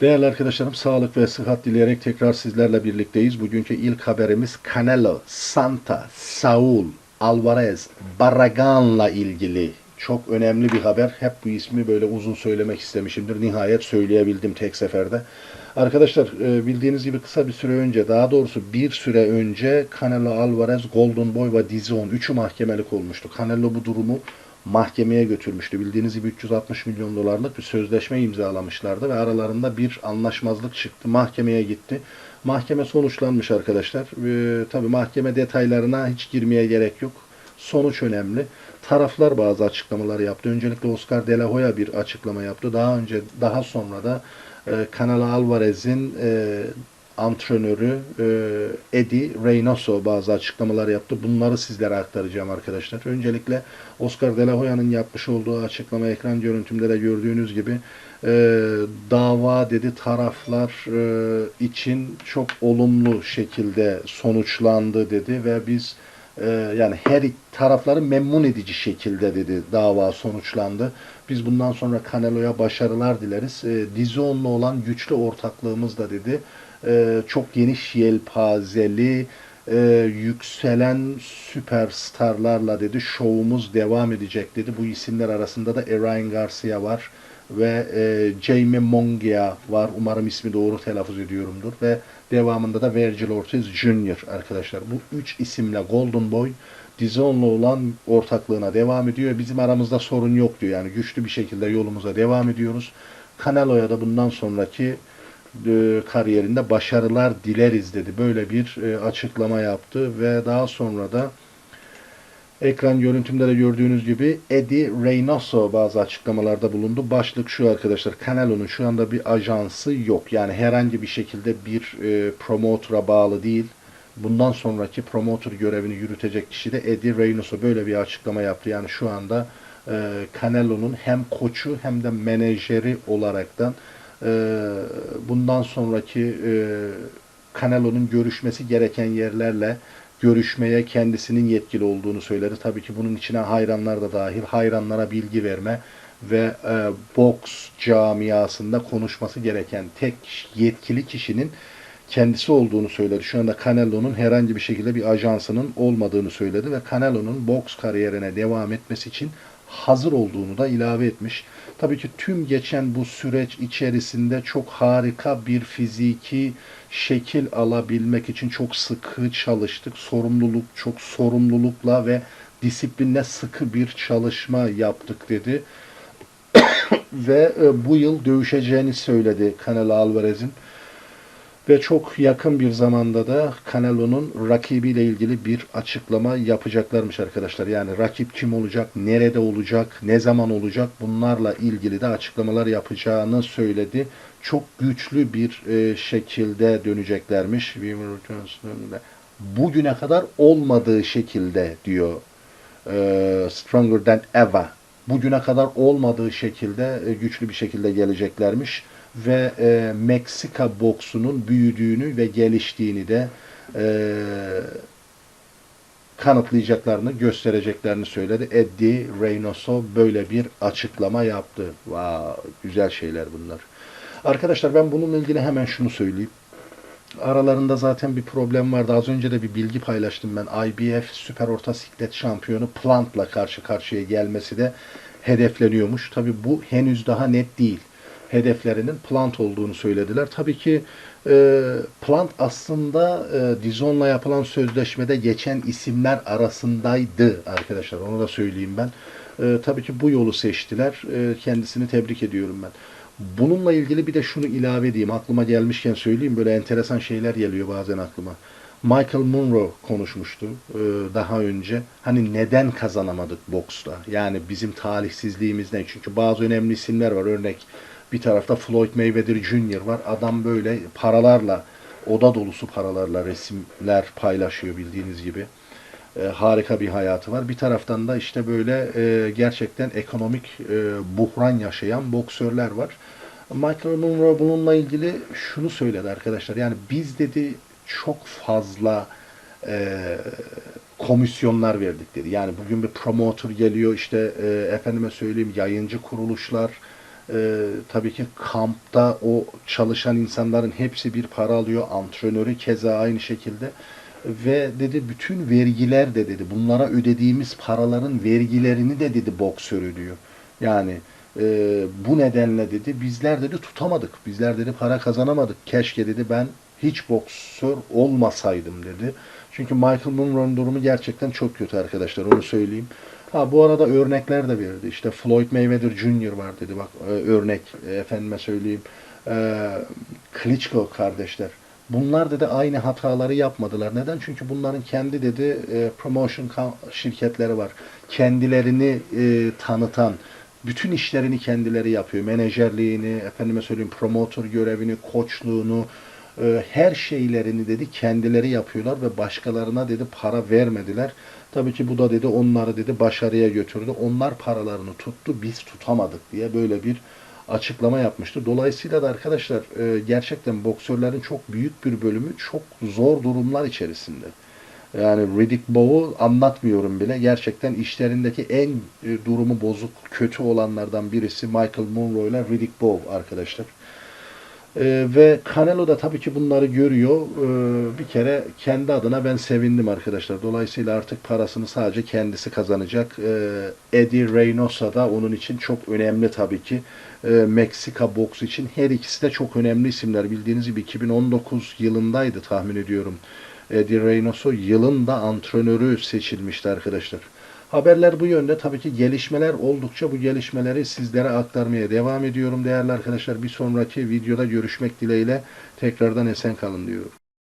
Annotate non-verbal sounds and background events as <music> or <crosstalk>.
Değerli arkadaşlarım, sağlık ve sıhhat dileyerek tekrar sizlerle birlikteyiz. Bugünkü ilk haberimiz Canelo, Santa, Saul, Alvarez, Barragan'la ilgili. Çok önemli bir haber. Hep bu ismi böyle uzun söylemek istemişimdir. Nihayet söyleyebildim tek seferde. Arkadaşlar e, bildiğiniz gibi kısa bir süre önce, daha doğrusu bir süre önce Canelo Alvarez, Golden Boy ve Dizon üçü mahkemelik olmuştu. Canelo bu durumu mahkemeye götürmüştü. Bildiğiniz gibi 360 milyon dolarlık bir sözleşme imzalamışlardı ve aralarında bir anlaşmazlık çıktı. Mahkemeye gitti. Mahkeme sonuçlanmış arkadaşlar. Ee, tabii mahkeme detaylarına hiç girmeye gerek yok. Sonuç önemli. Taraflar bazı açıklamalar yaptı. Öncelikle Oscar De La Hoya bir açıklama yaptı. Daha önce daha sonra da e, Canelo Alvarez'in e, antrenörü e, Eddie Reynoso bazı açıklamalar yaptı. Bunları sizlere aktaracağım arkadaşlar. Öncelikle Oscar De La Hoya'nın yapmış olduğu açıklama ekran görüntümde de gördüğünüz gibi e, dava dedi taraflar e, için çok olumlu şekilde sonuçlandı dedi ve biz e, yani her tarafları memnun edici şekilde dedi dava sonuçlandı. Biz bundan sonra Canelo'ya başarılar dileriz. E, Dizon'la olan güçlü ortaklığımız da dedi e, çok geniş yelpazeli, e, yükselen süperstarlarla dedi şovumuz devam edecek dedi. Bu isimler arasında da Ryan Garcia var ve e, Jamie Mongia var. Umarım ismi doğru telaffuz ediyorumdur ve devamında da Virgil Ortiz Jr. arkadaşlar. Bu üç isimle Golden Boy Dizon'la olan ortaklığına devam ediyor. Bizim aramızda sorun yok diyor. Yani güçlü bir şekilde yolumuza devam ediyoruz. Canelo'ya da bundan sonraki e, kariyerinde başarılar dileriz dedi. Böyle bir e, açıklama yaptı ve daha sonra da ekran görüntümde de gördüğünüz gibi Eddie Reynoso bazı açıklamalarda bulundu. Başlık şu arkadaşlar. Canelo'nun şu anda bir ajansı yok. Yani herhangi bir şekilde bir e, promoter'a bağlı değil. Bundan sonraki promoter görevini yürütecek kişi de Eddie Reynoso böyle bir açıklama yaptı. Yani şu anda e, Canelo'nun hem koçu hem de menajeri olaraktan e, bundan sonraki e, Canelo'nun görüşmesi gereken yerlerle görüşmeye kendisinin yetkili olduğunu söyledi. Tabii ki bunun içine hayranlar da dahil. Hayranlara bilgi verme ve e, boks camiasında konuşması gereken tek yetkili kişinin kendisi olduğunu söyledi. Şu anda Canelo'nun herhangi bir şekilde bir ajansının olmadığını söyledi ve Canelo'nun boks kariyerine devam etmesi için hazır olduğunu da ilave etmiş. Tabii ki tüm geçen bu süreç içerisinde çok harika bir fiziki şekil alabilmek için çok sıkı çalıştık. Sorumluluk, çok sorumlulukla ve disiplinle sıkı bir çalışma yaptık dedi. <coughs> ve e, bu yıl dövüşeceğini söyledi Canelo Alvarez'in. Ve çok yakın bir zamanda da Canelo'nun rakibiyle ilgili bir açıklama yapacaklarmış arkadaşlar. Yani rakip kim olacak, nerede olacak, ne zaman olacak bunlarla ilgili de açıklamalar yapacağını söyledi. Çok güçlü bir e, şekilde döneceklermiş. Bugüne kadar olmadığı şekilde diyor e, Stronger Than Ever. Bugüne kadar olmadığı şekilde e, güçlü bir şekilde geleceklermiş ve e, Meksika boksunun büyüdüğünü ve geliştiğini de e, kanıtlayacaklarını, göstereceklerini söyledi. Eddie Reynoso böyle bir açıklama yaptı. Wow, güzel şeyler bunlar. Arkadaşlar ben bununla ilgili hemen şunu söyleyeyim. Aralarında zaten bir problem vardı. Az önce de bir bilgi paylaştım ben. IBF Süper Orta Siklet Şampiyonu Plant'la karşı karşıya gelmesi de hedefleniyormuş. Tabi bu henüz daha net değil hedeflerinin Plant olduğunu söylediler. Tabii ki e, Plant aslında e, Dizon'la yapılan sözleşmede geçen isimler arasındaydı arkadaşlar. Onu da söyleyeyim ben. E, tabii ki bu yolu seçtiler. E, kendisini tebrik ediyorum ben. Bununla ilgili bir de şunu ilave edeyim. Aklıma gelmişken söyleyeyim. Böyle enteresan şeyler geliyor bazen aklıma. Michael Monroe konuşmuştu e, daha önce. Hani neden kazanamadık boksta? Yani bizim talihsizliğimiz ne? Çünkü bazı önemli isimler var. Örnek bir tarafta Floyd Mayweather Jr. var. Adam böyle paralarla, oda dolusu paralarla resimler paylaşıyor bildiğiniz gibi. E, harika bir hayatı var. Bir taraftan da işte böyle e, gerçekten ekonomik e, buhran yaşayan boksörler var. Michael Monroe bununla ilgili şunu söyledi arkadaşlar. Yani biz dedi çok fazla e, komisyonlar verdik dedi. Yani bugün bir promoter geliyor işte e, efendime söyleyeyim yayıncı kuruluşlar, Ee, tabii ki kampta o çalışan insanların hepsi bir para alıyor. Antrenörü keza aynı şekilde. Ve dedi bütün vergiler de dedi bunlara ödediğimiz paraların vergilerini de dedi boksör ödüyor. Yani e, bu nedenle dedi bizler dedi tutamadık. Bizler dedi para kazanamadık. Keşke dedi ben hiç boksör olmasaydım dedi. Çünkü Michael Monroe'nun durumu gerçekten çok kötü arkadaşlar onu söyleyeyim. Ha bu arada örnekler de verdi. İşte Floyd Mayweather Jr. var dedi bak e, örnek e, efendime söyleyeyim. E, Klitschko kardeşler. Bunlar dedi aynı hataları yapmadılar. Neden? Çünkü bunların kendi dedi e, promotion şirketleri var. Kendilerini e, tanıtan, bütün işlerini kendileri yapıyor. Menajerliğini, efendime söyleyeyim promotör görevini, koçluğunu, e, her şeylerini dedi kendileri yapıyorlar ve başkalarına dedi para vermediler. Tabii ki bu da dedi onları dedi başarıya götürdü. Onlar paralarını tuttu, biz tutamadık diye böyle bir açıklama yapmıştı. Dolayısıyla da arkadaşlar e, gerçekten boksörlerin çok büyük bir bölümü çok zor durumlar içerisinde. Yani Riddick Bowe'u anlatmıyorum bile. Gerçekten işlerindeki en e, durumu bozuk, kötü olanlardan birisi Michael Monroe ile Riddick Bowe arkadaşlar. Ee, ve Canelo da tabii ki bunları görüyor. Ee, bir kere kendi adına ben sevindim arkadaşlar. Dolayısıyla artık parasını sadece kendisi kazanacak. Ee, Eddie Reynosa da onun için çok önemli tabii ki. Ee, Meksika boks için her ikisi de çok önemli isimler. Bildiğiniz gibi 2019 yılındaydı tahmin ediyorum. Eddie Reynoso yılın da antrenörü seçilmişti arkadaşlar. Haberler bu yönde. Tabii ki gelişmeler oldukça bu gelişmeleri sizlere aktarmaya devam ediyorum değerli arkadaşlar. Bir sonraki videoda görüşmek dileğiyle tekrardan esen kalın diyorum.